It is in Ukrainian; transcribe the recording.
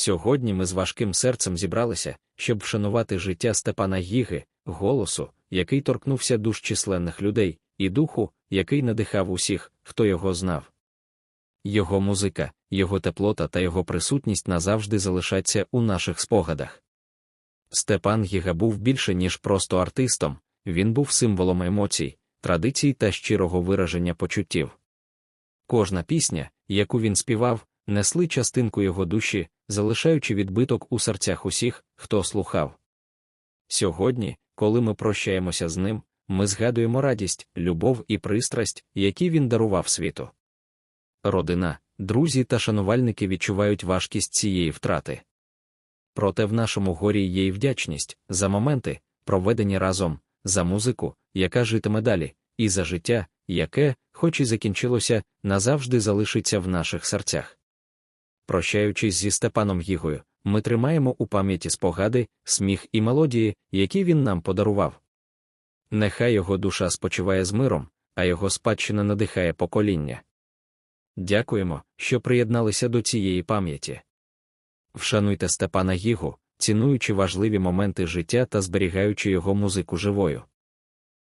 Сьогодні ми з важким серцем зібралися, щоб вшанувати життя Степана Гіги, голосу, який торкнувся душ численних людей, і духу, який надихав усіх, хто його знав. Його музика, його теплота та його присутність назавжди залишаться у наших спогадах. Степан Гіга був більше, ніж просто артистом, він був символом емоцій, традицій та щирого вираження почуттів. Кожна пісня, яку він співав, несли частинку його душі, залишаючи відбиток у серцях усіх, хто слухав. Сьогодні, коли ми прощаємося з ним, ми згадуємо радість, любов і пристрасть, які він дарував світу. Родина, друзі та шанувальники відчувають важкість цієї втрати. Проте в нашому горі є й вдячність за моменти, проведені разом, за музику, яка житиме далі, і за життя, яке, хоч і закінчилося, назавжди залишиться в наших серцях. Прощаючись зі Степаном Гігою, ми тримаємо у пам'яті спогади, сміх і мелодії, які він нам подарував. Нехай його душа спочиває з миром, а його спадщина надихає покоління. Дякуємо, що приєдналися до цієї пам'яті. Вшануйте Степана Гігу, цінуючи важливі моменти життя та зберігаючи його музику живою.